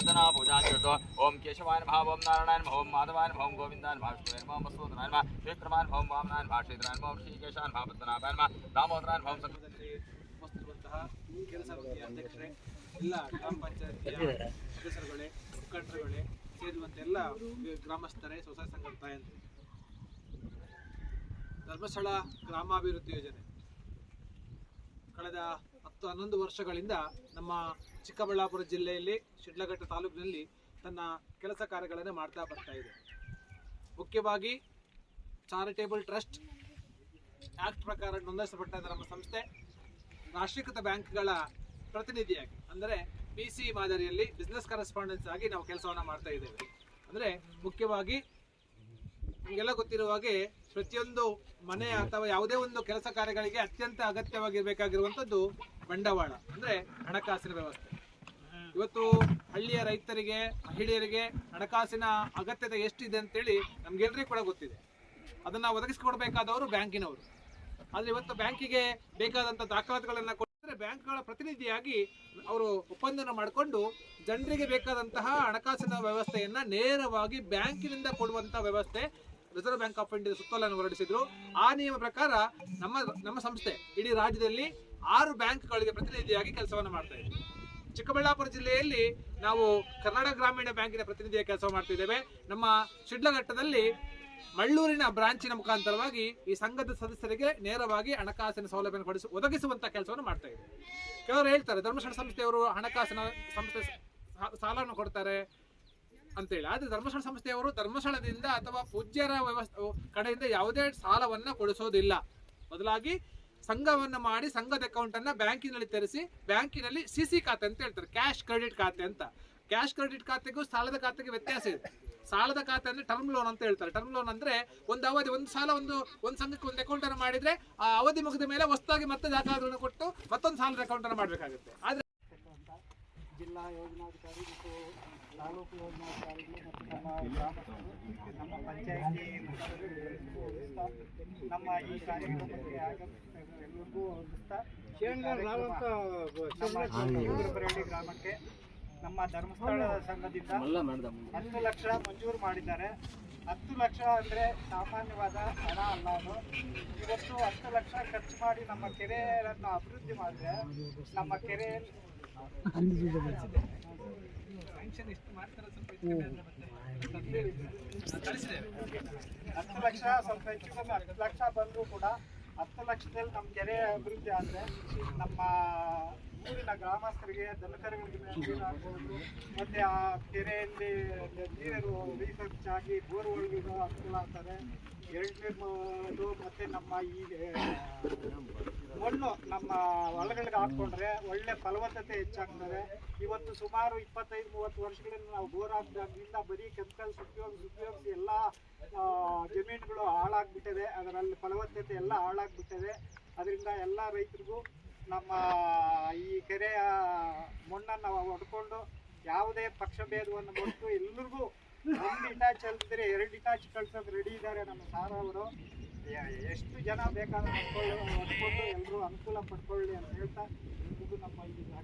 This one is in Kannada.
ವಂದನಾ ಪೂಜಾ ಓಂ ಕೇಶವಾಯ ನಮಃ ಓಂ ನಾರಾಯಣ ಓಂ ಮಾಧವಾಯ ಓಂ ಗೋವಿಂದಾಯ ನಮಃ ವಿಷ್ಣುವೇ ನಮಃ ವಸುಧನಾಯ ನಮಃ ಶ್ರೀಕ್ರಮಾಯ ನಮಃ ಓಂ ವಾಮನಾಯ ಎಲ್ಲ ಗ್ರಾಮ ಪಂಚಾಯತಿಯ ಸದಸ್ಯರುಗಳೇ ಮುಖಂಡರುಗಳೇ ಸೇರಿದಂತೆ ಎಲ್ಲ ಗ್ರಾಮಸ್ಥರೇ ಸೊಸೈಟಿ ಸಂಘದ ತಾಯಂದ್ರೆ ಧರ್ಮಸ್ಥಳ ಗ್ರಾಮಾಭಿವೃದ್ಧಿ ಯೋಜನೆ ಕಳೆದ ಹತ್ತು ಹನ್ನೊಂದು ವರ್ಷಗಳಿಂದ ನಮ್ಮ ಚಿಕ್ಕಬಳ್ಳಾಪುರ ಜಿಲ್ಲೆಯಲ್ಲಿ ಶಿಡ್ಲಘಟ್ಟ ತಾಲೂಕಿನಲ್ಲಿ ತನ್ನ ಕೆಲಸ ಕಾರ್ಯಗಳನ್ನು ಮಾಡ್ತಾ ಬರ್ತಾ ಇದೆ. ಮುಖ್ಯವಾಗಿ ಚಾರಿಟೇಬಲ್ ಟ್ರಸ್ಟ್ ಆಕ್ಟ್ ಪ್ರಕಾರ ನೋಂದಾಯಿಸಲ್ಪಟ್ಟ ನಮ್ಮ ಸಂಸ್ಥೆ ರಾಷ್ಟ್ರೀಕೃತ ಬ್ಯಾಂಕ್ಗಳ ಪ್ರತಿನಿಧಿಯಾಗಿ, ಅಂದರೆ ಪಿ ಸಿ ಮಾದರಿಯಲ್ಲಿ ಬಿಸ್ನೆಸ್ ಕರೆಸ್ಪಾಂಡೆನ್ಸ್ ಆಗಿ ನಾವು ಕೆಲಸವನ್ನು ಮಾಡ್ತಾ ಇದ್ದೇವೆ. ಅಂದರೆ ಮುಖ್ಯವಾಗಿ ನಿಮಗೆಲ್ಲ ಗೊತ್ತಿರುವ ಹಾಗೆ ಪ್ರತಿಯೊಂದು ಮನೆ ಅಥವಾ ಯಾವುದೇ ಒಂದು ಕೆಲಸ ಕಾರ್ಯಗಳಿಗೆ ಅತ್ಯಂತ ಅಗತ್ಯವಾಗಿರಬೇಕಾಗಿರುವಂಥದ್ದು ಬಂಡವಾಳ, ಅಂದ್ರೆ ಹಣಕಾಸಿನ ವ್ಯವಸ್ಥೆ. ಇವತ್ತು ಹಳ್ಳಿಯ ರೈತರಿಗೆ, ಮಹಿಳೆಯರಿಗೆ ಹಣಕಾಸಿನ ಅಗತ್ಯತೆ ಎಷ್ಟಿದೆ ಅಂತೇಳಿ ನಮ್ಗೆಲ್ರಿಗೂ ಕೂಡ ಗೊತ್ತಿದೆ. ಅದನ್ನ ಒದಗಿಸಿಕೊಡ್ಬೇಕಾದವರು ಬ್ಯಾಂಕಿನವರು. ಆದ್ರೆ ಇವತ್ತು ಬ್ಯಾಂಕಿಗೆ ಬೇಕಾದಂತ ದಾಖಲಾತಿಗಳನ್ನ ಕೊಟ್ಟರೆ ಬ್ಯಾಂಕ್ಗಳ ಪ್ರತಿನಿಧಿಯಾಗಿ ಅವರು ಒಪ್ಪಂದನ ಮಾಡಿಕೊಂಡು ಜನರಿಗೆ ಬೇಕಾದಂತಹ ಹಣಕಾಸಿನ ವ್ಯವಸ್ಥೆಯನ್ನ ನೇರವಾಗಿ ಬ್ಯಾಂಕಿನಿಂದ ಕೊಡುವಂತ ವ್ಯವಸ್ಥೆ ರಿಸರ್ವ್ ಬ್ಯಾಂಕ್ ಆಫ್ ಇಂಡಿಯಾ ಸುತ್ತೋಲೆಯನ್ನು ಹೊರಡಿಸಿದ್ರು. ಆ ನಿಯಮ ಪ್ರಕಾರ ನಮ್ಮ ನಮ್ಮ ಸಂಸ್ಥೆ ಇಡೀ ರಾಜ್ಯದಲ್ಲಿ ಆರು ಬ್ಯಾಂಕ್ಗಳಿಗೆ ಪ್ರತಿನಿಧಿಯಾಗಿ ಕೆಲಸವನ್ನು ಮಾಡ್ತಾ ಇದೆ. ಚಿಕ್ಕಬಳ್ಳಾಪುರ ಜಿಲ್ಲೆಯಲ್ಲಿ ನಾವು ಕರ್ನಾಟಕ ಗ್ರಾಮೀಣ ಬ್ಯಾಂಕಿನ ಪ್ರತಿನಿಧಿಯ ಕೆಲಸ ಮಾಡ್ತಿದ್ದೇವೆ ನಮ್ಮ ಶಿಡ್ಲಘಟ್ಟದಲ್ಲಿ ಮಳ್ಳೂರಿನ ಬ್ರಾಂಚಿನ ಮುಖಾಂತರವಾಗಿ ಈ ಸಂಘದ ಸದಸ್ಯರಿಗೆ ನೇರವಾಗಿ ಹಣಕಾಸಿನ ಸೌಲಭ್ಯ ಕೊಡಿಸಿ, ಒದಗಿಸುವಂತ ಕೆಲಸವನ್ನು ಮಾಡ್ತಾ ಇದ್ದೇವೆ. ಕೆಲವರು ಹೇಳ್ತಾರೆ, ಧರ್ಮಸ್ಥಳ ಸಂಸ್ಥೆಯವರು ಹಣಕಾಸಿನ ಸಂಸ್ಥೆ ಸಾಲವನ್ನು ಕೊಡ್ತಾರೆ. ಅಂತೇಳಿ. ಆದ್ರೆ ಧರ್ಮಸ್ಥಳ ಸಂಸ್ಥೆಯವರು ಧರ್ಮಸ್ಥಳದಿಂದ ಅಥವಾ ಪೂಜ್ಯರ ವ್ಯವಸ್ಥೆ ಕಡೆಯಿಂದ ಯಾವುದೇ ಸಾಲವನ್ನ ಕೊಡಿಸೋದಿಲ್ಲ. ಬದಲಾಗಿ ಸಂಘವನ್ನ ಮಾಡಿ ಸಂಘದ ಅಕೌಂಟ್ ಅನ್ನ ಬ್ಯಾಂಕಿನಲ್ಲಿ ತೆರೆಸಿ, ಬ್ಯಾಂಕಿನಲ್ಲಿ ಸಿಸಿ ಖಾತೆ ಅಂತ ಹೇಳ್ತಾರೆ ಕ್ಯಾಶ್ ಕ್ರೆಡಿಟ್ ಖಾತೆ ಅಂತ. ಕ್ಯಾಶ್ ಕ್ರೆಡಿಟ್ ಖಾತೆಗೂ ಸಾಲದ ಖಾತೆಗೆ ವ್ಯತ್ಯಾಸ ಇದೆ. ಸಾಲದ ಖಾತೆ ಅಂದ್ರೆ ಟರ್ಮ್ ಲೋನ್ ಅಂತ ಹೇಳ್ತಾರೆ. ಟರ್ಮ್ ಲೋನ್ ಅಂದ್ರೆ ಒಂದು ಅವಧಿ, ಒಂದು ಸಾಲ ಒಂದು ಒಂದು ಸಂಘಕ್ಕೆ ಒಂದು ಅಕೌಂಟ್ ಅನ್ನು ಮಾಡಿದ್ರೆ ಆ ಅವಧಿ ಮುಗಿದ ಮೇಲೆ ಹೊಸದಾಗಿ ಮತ್ತೆ ದಾಖಲಾತಿಗಳನ್ನು ಕೊಟ್ಟು ಮತ್ತೊಂದು ಸಾಲದ ಅಕೌಂಟ್ ಅನ್ನು ಮಾಡಬೇಕಾಗುತ್ತೆ. ಆದ್ರೆ ಜಿಲ್ಲಾ ಯೋಜನಾಧಿಕಾರಿ ಮತ್ತು ತಾಲೂಕು ಯೋಜನಾಧಿಕಾರಿಗಳು ಮತ್ತು ನಮ್ಮ ಗ್ರಾಮಸ್ಥರು ನಮ್ಮ ಪಂಚಾಯತಿ ನಮ್ಮ ಈ ಕಾರ್ಯಕ್ರಮಕ್ಕೆ ಆಗಮಿಸಿದ ಎಲ್ಲರಿಗೂ ಯೂಗುರಪರಹಳ್ಳಿ ಗ್ರಾಮಕ್ಕೆ ನಮ್ಮ ಧರ್ಮಸ್ಥಳ ಸಂಘದಿಂದ ಹತ್ತು ಲಕ್ಷ ಮಂಜೂರು ಮಾಡಿದ್ದಾರೆ. ಹತ್ತು ಲಕ್ಷ ಅಂದರೆ ಸಾಮಾನ್ಯವಾದ ಹಣ ಅಲ್ಲ ಅದು. ಇವತ್ತು ಹತ್ತು ಲಕ್ಷ ಖರ್ಚು ಮಾಡಿ ನಮ್ಮ ಕೆರೆಯನ್ನು ಅಭಿವೃದ್ಧಿ ಮಾಡಿದ್ರೆ ನಮ್ಮ ಕೆರೆಯಲ್ಲಿ ಹತ್ತು ಲಕ್ಷ ಸ್ವಲ್ಪ ಹೆಚ್ಚು ಕಮ್ಮಿ ಹತ್ತು ಲಕ್ಷ ಬಂದರೂ ಕೂಡ, ಹತ್ತು ಲಕ್ಷದಲ್ಲಿ ನಮ್ಮ ಕೆರೆ ಅಭಿವೃದ್ಧಿ ಆದರೆ ನಮ್ಮ ಊರಿನ ಗ್ರಾಮಸ್ಥರಿಗೆ ದನಕರುಗಳಿಗೆ ನೀರು ಮತ್ತು ಆ ಕೆರೆಯಲ್ಲಿ ನೀರು ರೀಸರ್ಚ್ ಆಗಿ ಬೋರ್ವೆಲ್ಗಳು ಅನುಕೂಲ ಆಗ್ತದೆ. ಎರಡನೇದು ಮತ್ತೆ ನಮ್ಮ ಈ ಮಣ್ಣು ನಮ್ಮ ಹೊಲಗಳಿಗೆ ಹಾಕ್ಕೊಂಡ್ರೆ ಒಳ್ಳೆ ಫಲವತ್ತತೆ ಹೆಚ್ಚಾಗ್ತದೆ. ಇವತ್ತು ಸುಮಾರು ಇಪ್ಪತ್ತೈದು, ಮೂವತ್ತು ವರ್ಷಗಳಿಂದ ನಾವು ಬೋರ್ ಹಾಕಿದಾಗಿಂದ ಬರೀ ಕೆಮಿಕಲ್ಸ್ ಉಪಯೋಗಿಸಿ ಉಪಯೋಗಿಸಿ ಎಲ್ಲ ಜಮೀನುಗಳು ಹಾಳಾಗ್ಬಿಟ್ಟಿದೆ. ಅದರಲ್ಲಿ ಫಲವತ್ತತೆ ಎಲ್ಲ ಹಾಳಾಗ್ಬಿಟ್ಟಿದೆ. ಅದರಿಂದ ಎಲ್ಲ ರೈತರಿಗೂ ನಮ್ಮ ಈ ಕೆರೆಯ ಮಣ್ಣನ್ನು ಹೊಡ್ಕೊಂಡು ಯಾವುದೇ ಪಕ್ಷಭೇದವನ್ನು ಬಿಟ್ಟು ಎಲ್ರಿಗೂ ಒಂದು ಇಟಾಚ್ ಅಲ್ದಿದ್ರೆ ಎರಡು ಇಟಾಚ್ ಕಳ್ಸೋದು ರೆಡಿ ಇದ್ದಾರೆ ನಮ್ಮ ಸಾರ್ ಅವರು. ಎಷ್ಟು ಜನ ಬೇಕಾದ್ರೆ ಹೊಡ್ಕೊಂಡು ಎಲ್ಲರೂ ಅನುಕೂಲ ಪಡ್ಕೊಳ್ಳಿ ಅಂತ ಹೇಳ್ತಾ ಎಲ್ರಿಗೂ ನಮ್ಮ ಈ